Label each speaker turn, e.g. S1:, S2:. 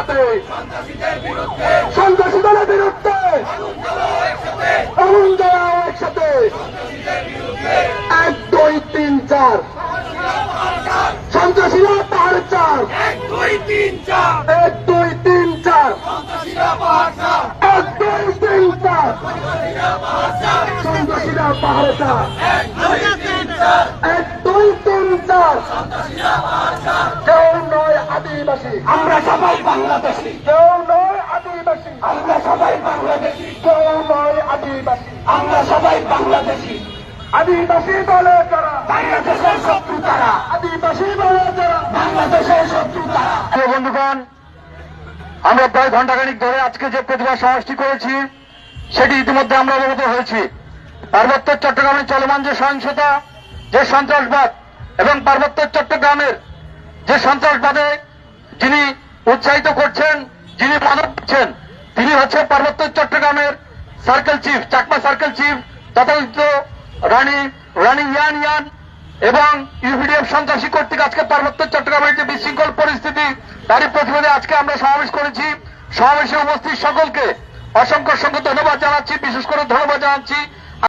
S1: একসাথে সন্ত্রাসী দলের বিরুদ্ধে। আগুন জ্বালাও একসাথে। এক দুই তিন চার। সন্ত্রাসীরা পাহাড় চার।
S2: এক দুই তিন চার।
S1: এক দুই তিন চার। এক দুই তিন চার। সন্ত্রাসীরা পাহাড় চার।
S2: এক দুই তিন চার।
S1: এক দুই তিন চার। আদিবাসী।
S2: আমরা সবাই বাংলাদেশি।
S1: কেউ নয় আদিবাসী।
S2: আমরা সবাই বাংলাদেশি।
S1: কেউ নয় আদিবাসী।
S2: আমরা সবাই বাংলাদেশি।
S1: আদিবাসী বলে যারা।
S2: বাংলাদেশের শত্রু তারা
S1: আদিবাসী বলে যারা।
S2: বাংলাদেশের শত্রু তারা
S1: বন্ধুগণ আমরা প্রায় ঘন্টাখানিক ধরে আজকে যে প্রতিবাদ সমাবেশটি করেছি সেটি ইতিমধ্যে আমরা অবগত হয়েছি। পার্বত্য চট্টগ্রামে চলমান যে সহিংসতা যে সন্ত্রাসবাদ এবং পার্বত্য চট্টগ্রামের যে সন্ত্রাসবাদে যিনি উৎসাহিত করছেন, যিনি মাদক দিচ্ছেন তিনি হচ্ছে পার্বত্য চট্টগ্রামের circle chief Chakma circle chief তথাকথিত রানী রানী ইয়ান ইয়ান এবং ইউপিডিএফ সন্ত্রাসী কর্তৃক আজকে পার্বত্য চট্টগ্রামের যে বিশৃঙ্খল পরিস্থিতি, তারই প্রতিবাদে আজকে আমরা সমাবেশ করেছি। সমাবেশে উপস্থিত সকলকে অসংখ্য অসংখ্য ধন্যবাদ জানাচ্ছি, বিশেষ করে ধন্যবাদ জানাচ্ছি